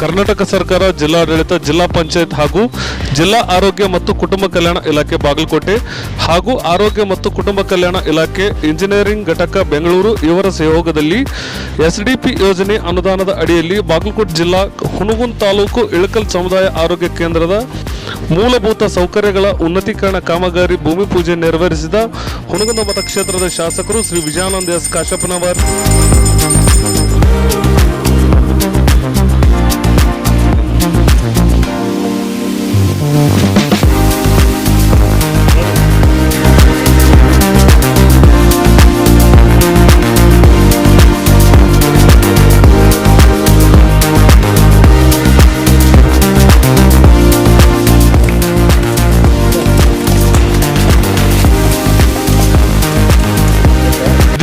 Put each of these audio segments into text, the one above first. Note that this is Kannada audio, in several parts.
ಕರ್ನಾಟಕ ಸರ್ಕಾರ, ಜಿಲ್ಲಾಡಳಿತ, ಜಿಲ್ಲಾ ಪಂಚಾಯತ್ ಹಾಗೂ ಜಿಲ್ಲಾ ಆರೋಗ್ಯ ಮತ್ತು ಕುಟುಂಬ ಕಲ್ಯಾಣ ಇಲಾಖೆ ಬಾಗಲಕೋಟೆ ಹಾಗೂ ಆರೋಗ್ಯ ಮತ್ತು ಕುಟುಂಬ ಕಲ್ಯಾಣ ಇಲಾಖೆ ಇಂಜಿನಿಯರಿಂಗ್ ಘಟಕ ಬೆಂಗಳೂರು ಇವರ ಸಹಯೋಗದಲ್ಲಿ ಎಸ್ಡಿಪಿ ಯೋಜನೆ ಅನುದಾನದ ಅಡಿಯಲ್ಲಿ ಬಾಗಲಕೋಟೆ ಜಿಲ್ಲಾ ಹುಣಗುನ್ ತಾಲೂಕು ಇಳಕಲ್ ಸಮುದಾಯ ಆರೋಗ್ಯ ಕೇಂದ್ರದ ಮೂಲಭೂತ ಸೌಕರ್ಯಗಳ ಉನ್ನತೀಕರಣ ಕಾಮಗಾರಿ ಭೂಮಿ ಪೂಜೆ ನೆರವೇರಿಸಿದ ಹುಣಗುಂದ ಮತಕ್ಷೇತ್ರದ ಶಾಸಕರು ಶ್ರೀ ವಿಜಯಾನಂದ ಎಸ್ ಕಾಶಪ್ಪನವರ್.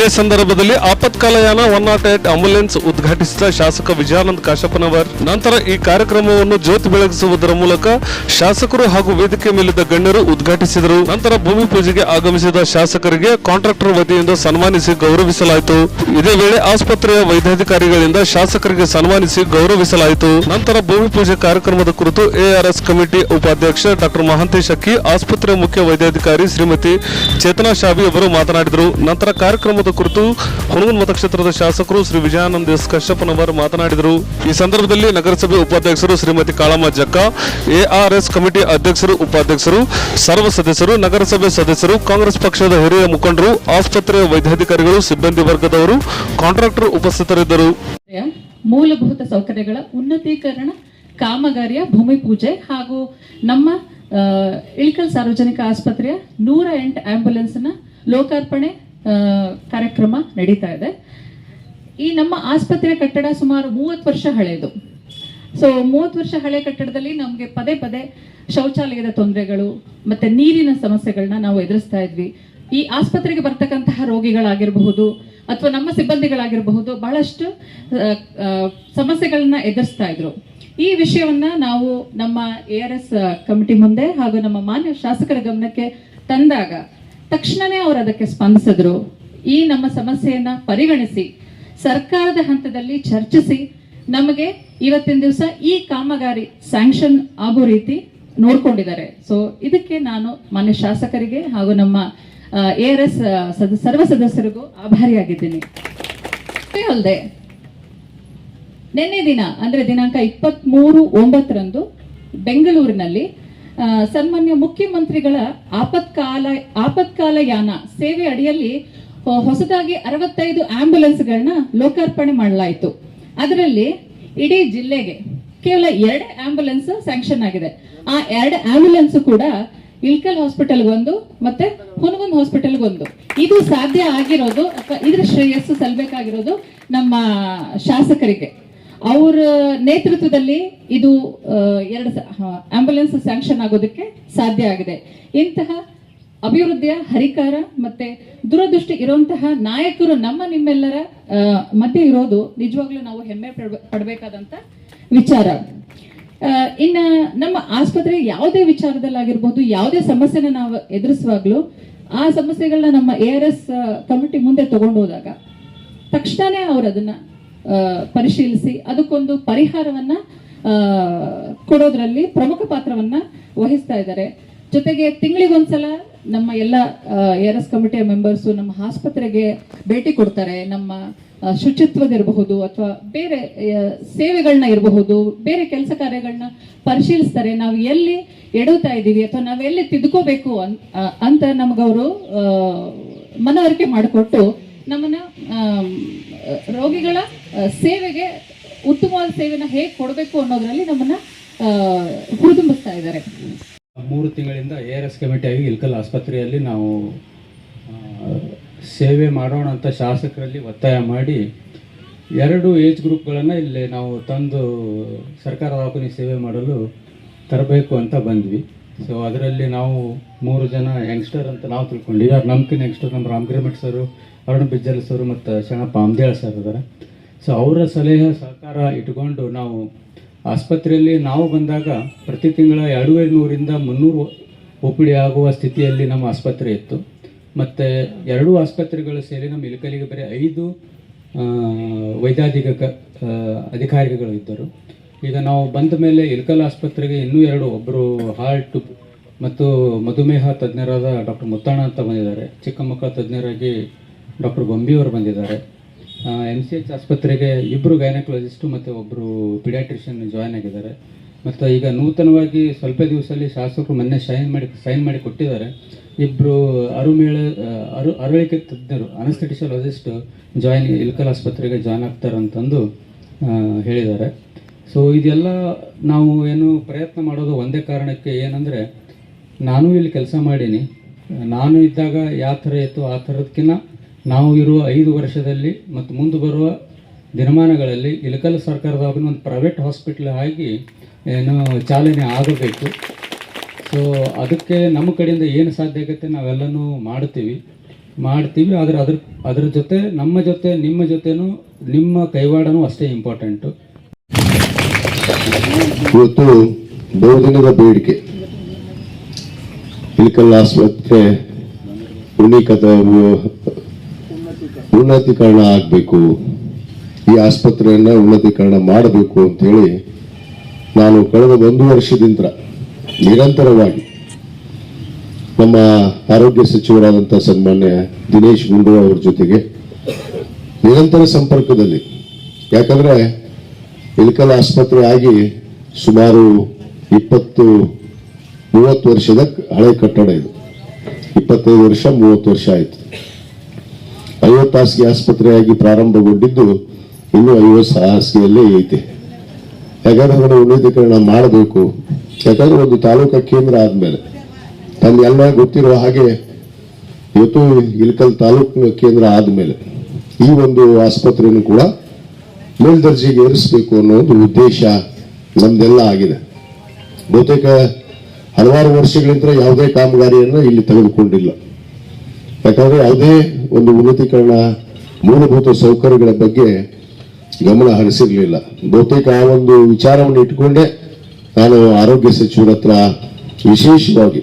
ಇದೇ ಸಂದರ್ಭದಲ್ಲಿ ಆಪತ್ಕಾಲಯಾನ ಒನ್ ನಾಟ್ ಏಟ್ ಆಂಬುಲೆನ್ಸ್ ಉದ್ಘಾಟಿಸಿದ ಶಾಸಕ ವಿಜಯಾನಂದ ಕಾಶಪ್ಪನವರ್. ನಂತರ ಈ ಕಾರ್ಯಕ್ರಮವನ್ನು ಜ್ಯೋತಿ ಬೆಳಗಿಸುವುದರ ಮೂಲಕ ಶಾಸಕರು ಹಾಗೂ ವೇದಿಕೆ ಮೇಲಿದ್ದ ಗಣ್ಯರು ಉದ್ಘಾಟಿಸಿದರು. ನಂತರ ಭೂಮಿ ಪೂಜೆಗೆ ಆಗಮಿಸಿದ ಶಾಸಕರಿಗೆ ಕಾಂಟ್ರಾಕ್ಟರ್ ವತಿಯಿಂದ ಸನ್ಮಾನಿಸಿ ಗೌರವಿಸಲಾಯಿತು. ಇದೇ ವೇಳೆ ಆಸ್ಪತ್ರೆಯ ವೈದ್ಯಾಧಿಕಾರಿಗಳಿಂದ ಶಾಸಕರಿಗೆ ಸನ್ಮಾನಿಸಿ ಗೌರವಿಸಲಾಯಿತು. ನಂತರ ಭೂಮಿ ಪೂಜೆ ಕಾರ್ಯಕ್ರಮದ ಕುರಿತು ಎಆರ್ಎಸ್ ಕಮಿಟಿ ಉಪಾಧ್ಯಕ್ಷ ಡಾಕ್ಟರ್ ಮಹಾಂತೇಶ್ ಅಕ್ಕಿ ಆಸ್ಪತ್ರೆಯ ಮುಖ್ಯ ವೈದ್ಯಾಧಿಕಾರಿ ಶ್ರೀಮತಿ ಚೇತನಾ ಶಾಬಿ ಅವರು ಮಾತನಾಡಿದರು. ನಂತರ ಕಾರ್ಯಕ್ರಮದ ಕುರಿತು ಹುಣಗುನ್ ಮತಕ್ಷೇತ್ರದ ಶಾಸಕರು ಶ್ರೀ ವಿಜಯಾನಂದ ಎಸ್ ಕಶ್ಯಪ್ಪನವರ್ ಮಾತನಾಡಿದರು. ಈ ಸಂದರ್ಭದಲ್ಲಿ ನಗರಸಭೆ ಉಪಾಧ್ಯಕ್ಷರು ಶ್ರೀಮತಿ ಕಾಳಮ್ಮ ಜಕ್ಕ ಎಆರ್ಎಸ್ ಕಮಿಟಿ ಅಧ್ಯಕ್ಷರು, ಉಪಾಧ್ಯಕ್ಷರು, ಸರ್ವ ಸದಸ್ಯರು, ನಗರಸಭೆ ಸದಸ್ಯರು, ಕಾಂಗ್ರೆಸ್ ಪಕ್ಷದ ಹಿರಿಯ ಮುಖಂಡರು ಆಸ್ಪತ್ರೆಯ ವೈದ್ಯಾಧಿಕಾರಿಗಳು, ಸಿಬ್ಬಂದಿ ವರ್ಗದವರು, ಕಾಂಟ್ರಾಕ್ಟರ್ ಉಪಸ್ಥಿತರಿದ್ದರು. ಮೂಲಭೂತ ಸೌಕರ್ಯಗಳ ಉನ್ನತೀಕರಣ, ಕಾಮಗಾರಿಯ ಭೂಮಿ ಪೂಜೆ ಹಾಗೂ ನಮ್ಮ ಇಳಿಕಲ್ ಸಾರ್ವಜನಿಕ ಆಸ್ಪತ್ರೆಯ ನೂರ ಎಂಟು ಆಂಬ್ಯುಲೆನ್ಸ್ನ ಲೋಕಾರ್ಪಣೆ ಕಾರ್ಯಕ್ರಮ ನಡೀತಾ ಇದೆ. ಈ ನಮ್ಮ ಆಸ್ಪತ್ರೆ ಕಟ್ಟಡ ಸುಮಾರು ಮೂವತ್ತು ವರ್ಷ ಹಳೆಯದು ಸೊ ಮೂವತ್ತು ವರ್ಷ ಹಳೆ ಕಟ್ಟಡದಲ್ಲಿ ನಮಗೆ ಪದೇ ಪದೇ ಶೌಚಾಲಯದ ತೊಂದರೆಗಳು ಮತ್ತೆ ನೀರಿನ ಸಮಸ್ಯೆಗಳನ್ನ ನಾವು ಎದುರಿಸ್ತಾ ಇದ್ವಿ. ಈ ಆಸ್ಪತ್ರೆಗೆ ಬರ್ತಕ್ಕಂತಹ ರೋಗಿಗಳಾಗಿರಬಹುದು ಅಥವಾ ನಮ್ಮ ಸಿಬ್ಬಂದಿಗಳಾಗಿರಬಹುದು ಬಹಳಷ್ಟು ಸಮಸ್ಯೆಗಳನ್ನ ಎದುರಿಸ್ತಾ ಇದ್ರು. ಈ ವಿಷಯವನ್ನ ನಾವು ನಮ್ಮ ಎ ಆರ್ ಎಸ್ ಕಮಿಟಿ ಮುಂದೆ ಹಾಗೂ ನಮ್ಮ ಮಾನ್ಯ ಶಾಸಕರ ಗಮನಕ್ಕೆ ತಂದಾಗ ತಕ್ಷಣನೇ ಅವರು ಅದಕ್ಕೆ ಸ್ಪಂದಿಸಿದ್ರು. ಈ ನಮ್ಮ ಸಮಸ್ಯೆಯನ್ನ ಪರಿಗಣಿಸಿ, ಸರ್ಕಾರದ ಹಂತದಲ್ಲಿ ಚರ್ಚಿಸಿ, ನಮಗೆ ಇವತ್ತಿನ ದಿವಸ ಈ ಕಾಮಗಾರಿ ಸ್ಯಾಂಕ್ಷನ್ ಆಗೋ ರೀತಿ ನೋಡ್ಕೊಂಡಿದ್ದಾರೆ. ಸೊ ಇದಕ್ಕೆ ನಾನು ಮಾನ್ಯ ಶಾಸಕರಿಗೆ ಹಾಗೂ ನಮ್ಮ ಎ ಆರ್ ಎಸ್ ಸರ್ವ ಸದಸ್ಯರಿಗೂ ಆಭಾರಿಯಾಗಿದ್ದೀನಿ. ಅಲ್ಲದೆ, ನಿನ್ನೆ ದಿನ, ಅಂದ್ರೆ ದಿನಾಂಕ ಇಪ್ಪತ್ತ್ ಮೂರು ಒಂಬತ್ತರಂದು ಬೆಂಗಳೂರಿನಲ್ಲಿ ಸನ್ಮಾನ್ಯ ಮುಖ್ಯಮಂತ್ರಿಗಳ ಆಪತ್ಕಾಲ ಆಪತ್ಕಾಲ ಯಾನ ಸೇವೆ ಅಡಿಯಲ್ಲಿ ಹೊಸದಾಗಿ ಅರವತ್ತೈದು ಆಂಬ್ಯುಲೆನ್ಸ್ಗಳನ್ನ ಲೋಕಾರ್ಪಣೆ ಮಾಡಲಾಯಿತು. ಅದರಲ್ಲಿ ಇಡೀ ಜಿಲ್ಲೆಗೆ ಕೇವಲ ಎರಡು ಆಂಬ್ಯುಲೆನ್ಸ್ ಸ್ಯಾಂಕ್ಷನ್ ಆಗಿದೆ. ಆ ಎರಡು ಆಂಬ್ಯುಲೆನ್ಸ್ ಕೂಡ ಇಲ್ಕಲ್ ಹಾಸ್ಪಿಟಲ್ ಒಂದು ಮತ್ತೆ ಹುನಗುಂದ್ ಹಾಸ್ಪಿಟಲ್ ಒಂದು ಇದು ಸಾಧ್ಯ ಆಗಿರೋದು ಅಥವಾ ಇದ್ರ ಶ್ರೇಯಸ್ಸು ಸಲ್ಬೇಕಾಗಿರೋದು ನಮ್ಮ ಶಾಸಕರಿಗೆ. ಅವರ ನೇತೃತ್ವದಲ್ಲಿ ಇದು ಎರಡು ಆಂಬ್ಯುಲೆನ್ಸ್ ಸ್ಯಾಂಕ್ಷನ್ ಆಗೋದಕ್ಕೆ ಸಾಧ್ಯ ಆಗಿದೆ. ಇಂತಹ ಅಭಿವೃದ್ಧಿಯ ಹರಿಕಾರ ಮತ್ತೆ ದೂರದೃಷ್ಟಿ ಇರುವಂತಹ ನಾಯಕರು ನಮ್ಮ ನಿಮ್ಮೆಲ್ಲರ ಮಧ್ಯೆ ಇರೋದು ನಿಜವಾಗ್ಲೂ ನಾವು ಹೆಮ್ಮೆ ಪಡಬೇಕಾದಂತ ವಿಚಾರ. ಇನ್ನ ನಮ್ಮ ಆಸ್ಪತ್ರೆ ಯಾವುದೇ ವಿಚಾರದಲ್ಲಾಗಿರ್ಬೋದು, ಯಾವುದೇ ಸಮಸ್ಯೆನ ನಾವು ಎದುರಿಸುವಾಗ್ಲೂ ಆ ಸಮಸ್ಯೆಗಳನ್ನ ನಮ್ಮ ಎ ಆರ್ ಎಸ್ ಕಮಿಟಿ ಮುಂದೆ ತಗೊಂಡು ಹೋದಾಗ ತಕ್ಷಣನೇ ಅವರು ಅದನ್ನ ಪರಿಶೀಲಿಸಿ ಅದಕ್ಕೊಂದು ಪರಿಹಾರವನ್ನ ಕೊಡೋದ್ರಲ್ಲಿ ಪ್ರಮುಖ ಪಾತ್ರವನ್ನ ವಹಿಸ್ತಾ ಇದ್ದಾರೆ. ಜೊತೆಗೆ ತಿಂಗಳಿಗೊಂದ್ಸಲ ನಮ್ಮ ಎಲ್ಲ ಎರ್ ಎಸ್ ಕಮಿಟಿಯ ಮೆಂಬರ್ಸು ನಮ್ಮ ಆಸ್ಪತ್ರೆಗೆ ಭೇಟಿ ಕೊಡ್ತಾರೆ. ನಮ್ಮ ಶುಚಿತ್ವದಿರಬಹುದು ಅಥವಾ ಬೇರೆ ಸೇವೆಗಳನ್ನ ಇರಬಹುದು, ಬೇರೆ ಕೆಲಸ ಕಾರ್ಯಗಳನ್ನ ಪರಿಶೀಲಿಸ್ತಾರೆ. ನಾವು ಎಲ್ಲಿ ಎಡುತ್ತಾ ಇದ್ದೀವಿ ಅಥವಾ ನಾವೆಲ್ಲಿ ತಿದ್ಕೋಬೇಕು ಅಂತ ನಮಗವರು ಮನವರಿಕೆ ಮಾಡಿಕೊಟ್ಟು ನಮ್ಮನ್ನ ರೋಗಿಗಳ ಸೇವೆಗೆ, ಉತ್ತಮವಾದ ಸೇವೆನ ಹೇಗೆ ಕೊಡಬೇಕು ಅನ್ನೋದ್ರಲ್ಲಿ ನಮ್ಮನ್ನ ಹುರಿದುಂಬಿಸ್ತಾ ಇದ್ದಾರೆ. ಮೂರು ತಿಂಗಳಿಂದ ಎ ಆರ್ ಎಸ್ ಕಮಿಟಿಯಾಗಿ ಇಲ್ಕಲ್ ಆಸ್ಪತ್ರೆಯಲ್ಲಿ ನಾವು ಸೇವೆ ಮಾಡೋಣ ಅಂತ ಶಾಸಕರಲ್ಲಿ ಒತ್ತಾಯ ಮಾಡಿ, ಎರಡು ಏಜ್ ಗ್ರೂಪ್ಗಳನ್ನು ಇಲ್ಲಿ ನಾವು ತಂದು ಸರ್ಕಾರ ಆಪನಿ ಸೇವೆ ಮಾಡಲು ತರಬೇಕು ಅಂತ ಬಂದ್ವಿ. ಸೊ ಅದರಲ್ಲಿ ನಾವು ಮೂರು ಜನ ಯಂಗ್ಸ್ಟರ್ ಅಂತ ನಾವು ತಿಳ್ಕೊಂಡ್ವಿ. ಯಾರು ನಮ್ಕಿನ ಯಂಗ್ಸ್ಟರ್ ನಮ್ಮ ರಾಮಗಿರಿಮಠ್ ಸರು ಅರುಣ್ ಬಿಜ್ಜಲ್ ಸರ್ ಮತ್ತು ಶರಣಪ್ಪ ಆಮ್ದೇಳ ಸರ್ ಇದ್ದಾರೆ ಸೊ ಅವರ ಸಲಹೆ ಸಹಕಾರ ಇಟ್ಕೊಂಡು ನಾವು ಆಸ್ಪತ್ರೆಯಲ್ಲಿ ನಾವು ಬಂದಾಗ ಪ್ರತಿ ತಿಂಗಳ ಎರಡೂವರೆ ನೂರಿಂದ ಮುನ್ನೂರು ಒ ಪಿ ಡಿ ಆಗುವ ಸ್ಥಿತಿಯಲ್ಲಿ ನಮ್ಮ ಆಸ್ಪತ್ರೆ ಇತ್ತು ಮತ್ತು ಎರಡೂ ಆಸ್ಪತ್ರೆಗಳು ಸೇರಿ ನಮ್ಮ ಇಲಕಲಿಗೆ ಬರೀ ಐದು ವೈದ್ಯಾಧಿಕ ಅಧಿಕಾರಿಗಳು ಇದ್ದರು ಈಗ ನಾವು ಬಂದ ಮೇಲೆ ಇಲ್ಕಲ್ ಆಸ್ಪತ್ರೆಗೆ ಇನ್ನೂ ಎರಡು ಒಬ್ಬರು ಹಾರ್ಟ್ ಮತ್ತು ಮಧುಮೇಹ ತಜ್ಞರಾದ ಡಾಕ್ಟರ್ ಮುತ್ತಣ್ಣ ಅಂತ ಬಂದಿದ್ದಾರೆ ಚಿಕ್ಕ ಮಕ್ಕಳ ತಜ್ಞರಾಗಿ ಡಾಕ್ಟರ್ ಗೊಂಬಿಯವರು ಬಂದಿದ್ದಾರೆ. ಎಂ ಸಿ ಎಚ್ ಆಸ್ಪತ್ರೆಗೆ ಇಬ್ಬರು ಗೈನಕಾಲಜಿಸ್ಟು ಮತ್ತು ಒಬ್ಬರು ಪಿಡಿಯಾಟ್ರಿಷಿಯನ್ ಜಾಯ್ನ್ ಆಗಿದ್ದಾರೆ. ಮತ್ತು ಈಗ ನೂತನವಾಗಿ ಸ್ವಲ್ಪ ದಿವಸದಲ್ಲಿ ಶಾಸಕರು ಮೊನ್ನೆ ಸೈನ್ ಮಾಡಿ ಸೈನ್ ಮಾಡಿ ಕೊಟ್ಟಿದ್ದಾರೆ. ಇಬ್ಬರು ಅರುಮೇಳ ಅರು, ಅರಳಿಕೆ ತಜ್ಞರು ಅನಸ್ಥೆಟಿಷಿಯಾಲಜಿಸ್ಟ್ ಜಾಯ್ನ್ ಇಲ್ಕಲ್ ಆಸ್ಪತ್ರೆಗೆ ಜಾಯ್ನ್ ಆಗ್ತಾರೆ ಅಂತಂದು ಹೇಳಿದ್ದಾರೆ. ಸೊ ಇದೆಲ್ಲ ನಾವು ಏನು ಪ್ರಯತ್ನ ಮಾಡೋದು ಒಂದೇ ಕಾರಣಕ್ಕೆ ಏನಂದರೆ, ನಾನು ಇಲ್ಲಿ ಕೆಲಸ ಮಾಡೀನಿ. ನಾನು ಇದ್ದಾಗ ಯಾವ ಥರ ಇತ್ತು, ಆ ಥರದಕ್ಕಿಂತ ನಾವು ಇರುವ ಐದು ವರ್ಷದಲ್ಲಿ ಮತ್ತು ಮುಂದೆ ಬರುವ ದಿನಮಾನಗಳಲ್ಲಿ ಇಲಕಲ್ ಸರ್ಕಾರದ ಒಂದು ಪ್ರೈವೇಟ್ ಹಾಸ್ಪಿಟ್ಲ್ ಆಗಿ ಏನು ಚಾಲನೆ ಆಗಬೇಕು. ಸೊ ಅದಕ್ಕೆ ನಮ್ಮ ಕಡೆಯಿಂದ ಏನು ಸಾಧ್ಯ ಆಗುತ್ತೆ ನಾವೆಲ್ಲನೂ ಮಾಡ್ತೀವಿ. ಮಾಡ್ತೀವಿ, ಆದರೆ ಅದ್ರ ಅದ್ರ ಜೊತೆ ನಮ್ಮ ಜೊತೆ, ನಿಮ್ಮ ಜೊತೆನೂ, ನಿಮ್ಮ ಕೈವಾಡನೂ ಅಷ್ಟೇ ಇಂಪಾರ್ಟೆಂಟು ಇವತ್ತು ಬಹುದಿನದ ಬೇಡಿಕೆ. ಇಳಕಲ್ ಆಸ್ಪತ್ರೆ ಉನ್ನೀಕತ ಉನ್ನತೀಕರಣ ಆಗಬೇಕು. ಈ ಆಸ್ಪತ್ರೆಯನ್ನ ಉನ್ನತೀಕರಣ ಮಾಡಬೇಕು ಅಂತೇಳಿ ನಾನು ಕಳೆದ ಒಂದು ವರ್ಷದಿಂದ ನಿರಂತರವಾಗಿ ನಮ್ಮ ಆರೋಗ್ಯ ಸಚಿವರಾದಂಥ ಸನ್ಮಾನ್ಯ ದಿನೇಶ್ ಗುಂಡೂರಾವ್ ಅವ್ರ ಜೊತೆಗೆ ನಿರಂತರ ಸಂಪರ್ಕದಲ್ಲಿ. ಯಾಕಂದ್ರೆ ಇಳಕಲ್ ಆಸ್ಪತ್ರೆ ಆಗಿ ಸುಮಾರು ಇಪ್ಪತ್ತು, ಮೂವತ್ತು ವರ್ಷದ ಹಳೆ ಕಟ್ಟಡ ಇದು. ಇಪ್ಪತ್ತೈದು ವರ್ಷ, ಮೂವತ್ತು ವರ್ಷ ಆಯಿತು. ಐವತ್ತು ಹಾಸಿಗೆ ಆಸ್ಪತ್ರೆಯಾಗಿ ಪ್ರಾರಂಭಗೊಂಡಿದ್ದು ಇನ್ನೂ ಐವತ್ತು ಹಾಸಿಗೆಯಲ್ಲೇ ಐತೆ. ಯಾಕಂದ್ರೆ ಅದನ್ನು ಉನ್ನತೀಕರಣ ಮಾಡಬೇಕು. ಯಾಕಂದ್ರೆ ಒಂದು ತಾಲೂಕಾ ಕೇಂದ್ರ ಆದ್ಮೇಲೆ. ಎಲ್ಲ ಗೊತ್ತಿರುವ ಹಾಗೆ ಇವತ್ತು ಇಳಕಲ್ ತಾಲೂಕು ಕೇಂದ್ರ ಆದ್ಮೇಲೆ ಈ ಒಂದು ಆಸ್ಪತ್ರೆಯನ್ನು ಕೂಡ ಮೇಲ್ದರ್ಜೆಗೆ ಏರಿಸಬೇಕು ಅನ್ನೋ ಒಂದು ಉದ್ದೇಶ ನಮ್ದೆಲ್ಲ ಆಗಿದೆ. ಬಹುತೇಕ ಹಲವಾರು ವರ್ಷಗಳಿಂದ ಯಾವುದೇ ಕಾಮಗಾರಿಯನ್ನು ಇಲ್ಲಿ ತೆಗೆದುಕೊಂಡಿಲ್ಲ. ಯಾಕಂದ್ರೆ ಯಾವುದೇ ಒಂದು ಉನ್ನತೀಕರಣ ಮೂಲಭೂತ ಸೌಕರ್ಯಗಳ ಬಗ್ಗೆ ಗಮನ ಹರಿಸಿರಲಿಲ್ಲ. ಬಹುತೇಕ ಆ ಒಂದು ವಿಚಾರವನ್ನು ಇಟ್ಟುಕೊಂಡೇ ನಾನು ಆರೋಗ್ಯ ಸಚಿವರ ಹತ್ರ ವಿಶೇಷವಾಗಿ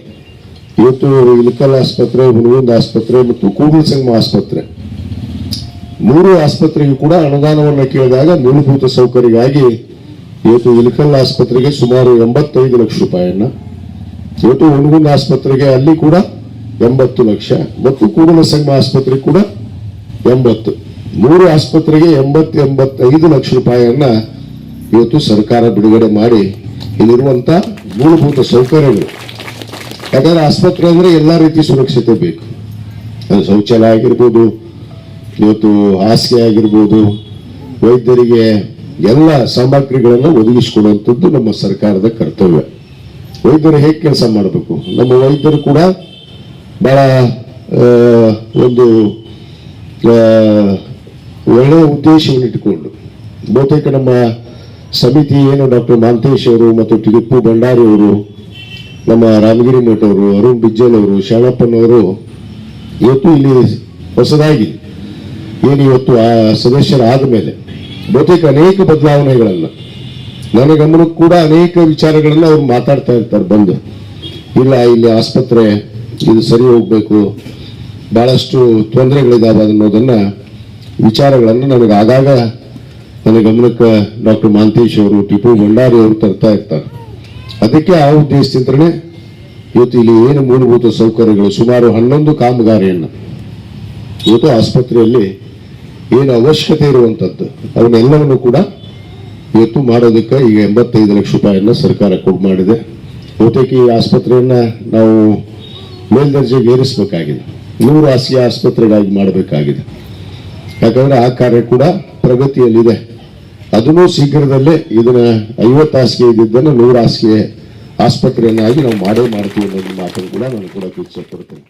ಇವತ್ತು ಇಳಕಲ್ ಆಸ್ಪತ್ರೆ ಹುನಗುಂದ ಆಸ್ಪತ್ರೆ ಮತ್ತು ಕೂಗಲ್ ಸಂಗಮ ಆಸ್ಪತ್ರೆ. ಮೂರು ಆಸ್ಪತ್ರೆಗೂ ಕೂಡ ಅನುದಾನವನ್ನು ಕೇಳಿದಾಗ ಮೂಲಭೂತ ಸೌಕರ್ಯಗಾಗಿ ಇವತ್ತು ಇಳಕಲ್ ಆಸ್ಪತ್ರೆಗೆ ಸುಮಾರು ಎಂಬತ್ತೈದು ಲಕ್ಷ ರೂಪಾಯಿಯನ್ನ ಇವತ್ತು ಹುಣಗುಂದ ಆಸ್ಪತ್ರೆಗೆ ಅಲ್ಲಿ ಕೂಡ ಎಂಬತ್ತು ಲಕ್ಷ. ಮತ್ತು ಕೂಡಲ ಸಂಘ ಆಸ್ಪತ್ರೆ ಕೂಡ ಎಂಬತ್ತು. ಮೂರು ಆಸ್ಪತ್ರೆಗೆ ಎಂಬತ್ತು ಎಂಬತ್ತೈದು ಲಕ್ಷ ರೂಪಾಯಿಯನ್ನ ಇವತ್ತು ಸರ್ಕಾರ ಬಿಡುಗಡೆ ಮಾಡಿ ಇಲ್ಲಿರುವಂತ ಮೂಲಭೂತ ಸೌಕರ್ಯಗಳು. ಯಾಕಂದ್ರೆ ಆಸ್ಪತ್ರೆ ಅಂದ್ರೆ ಎಲ್ಲಾ ರೀತಿ ಸುರಕ್ಷತೆ ಬೇಕು. ಅದು ಶೌಚಾಲಯ ಆಗಿರ್ಬೋದು, ಇವತ್ತು ಹಾಸಿಗೆ ಆಗಿರ್ಬೋದು, ವೈದ್ಯರಿಗೆ ಎಲ್ಲ ಸಾಮಗ್ರಿಗಳನ್ನು ಒದಗಿಸಿಕೊಡುವಂಥದ್ದು ನಮ್ಮ ಸರ್ಕಾರದ ಕರ್ತವ್ಯ. ವೈದ್ಯರು ಹೇಗೆ ಕೆಲಸ ಮಾಡಬೇಕು? ನಮ್ಮ ವೈದ್ಯರು ಕೂಡ ಆ, ಒಂದು ಒಳ್ಳೆಯ ಉದ್ದೇಶವನ್ನು ಇಟ್ಟುಕೊಂಡು ಬಹುತೇಕ ನಮ್ಮ ಸಮಿತಿ ಏನು ಡಾಕ್ಟರ್ ಮಾಂತೇಶ್ ಅವರು ಮತ್ತು ಟಿಪ್ಪು ಭಂಡಾರಿ ಅವರು ನಮ್ಮ ರಾಮಗಿರಿ ಮಠ ಅವರು ಅರುಣ್ ಬಿಜ್ಜಲ್ ಅವರು ಶಾಣಪ್ಪನವರು ಇವತ್ತು ಇಲ್ಲಿ ಹೊಸದಾಗಿ ಏನು ಇವತ್ತು ಆ ಸದಸ್ಯರಾದ ಮೇಲೆ ಬಹುತೇಕ ಅನೇಕ ಬದಲಾವಣೆಗಳನ್ನು ನನ್ನ ಗಮನಕ್ಕೂ ಕೂಡ ಅನೇಕ ವಿಚಾರಗಳನ್ನ ಅವ್ರು ಮಾತಾಡ್ತಾ ಇರ್ತಾರೆ ಬಂದು. ಇಲ್ಲ ಇಲ್ಲಿ ಆಸ್ಪತ್ರೆ ಇದು ಸರಿ ಹೋಗ್ಬೇಕು. ಭಾಳಷ್ಟು ತೊಂದರೆಗಳಿದಾವೆ ಅನ್ನೋದನ್ನ, ವಿಚಾರಗಳನ್ನು ನನಗೆ ಆಗಾಗ ನನ್ನ ಗಮನಕ್ಕೆ ಡಾಕ್ಟರ್ ಮಾಂತೇಶ್ ಅವರು, ಟಿಪ್ಪು ಭಂಡಾರಿ ಅವರು ತರ್ತಾ ಇರ್ತಾರೆ. ಅದಕ್ಕೆ ಆ ಉದ್ದೇಶದಿಂದಲೇ ಇವತ್ತು ಇಲ್ಲಿ ಏನು ಮೂಲಭೂತ ಸೌಕರ್ಯಗಳು, ಸುಮಾರು ಹನ್ನೊಂದು ಕಾಮಗಾರಿಯನ್ನು ಇವತ್ತು ಆಸ್ಪತ್ರೆಯಲ್ಲಿ ಏನು ಅವಶ್ಯಕತೆ ಇರುವಂತದ್ದು, ಅವನ್ನೆಲ್ಲವನ್ನು ಕೂಡ ಇವತ್ತು ಮಾಡೋದಕ್ಕೆ ಈಗ ಎಂಬತ್ತೈದು ಲಕ್ಷ ರೂಪಾಯಿಯನ್ನು ಸರ್ಕಾರ ಕೊಡ್ ಮಾಡಿದೆ. ಬಹುತೇಕ ಈ ಆಸ್ಪತ್ರೆಯನ್ನ ನಾವು ಮೇಲ್ದರ್ಜೆಗೆ ಏರಿಸಬೇಕಾಗಿದೆ. ನೂರು ಹಾಸಿಗೆ ಆಸ್ಪತ್ರೆಗಾಗಿ ಮಾಡಬೇಕಾಗಿದೆ. ಯಾಕಂದ್ರೆ ಆ ಕಾರ್ಯ ಕೂಡ ಪ್ರಗತಿಯಲ್ಲಿದೆ. ಅದನ್ನು ಶೀಘ್ರದಲ್ಲೇ ಇದನ್ನ ಐವತ್ತು ಹಾಸಿಗೆ ಇದ್ದಿದ್ದನ್ನು ನೂರು ಹಾಸಿಗೆ ಆಸ್ಪತ್ರೆಯನ್ನಾಗಿ ನಾವು ಮಾಡೇ ಮಾಡ್ತೀವಿ ಅನ್ನೋದು ಮಾತನ್ನು ಕೂಡ ನಾನು ಕೂಡ ಇಚ್ಛೆ ಪಡ್ತೇನೆ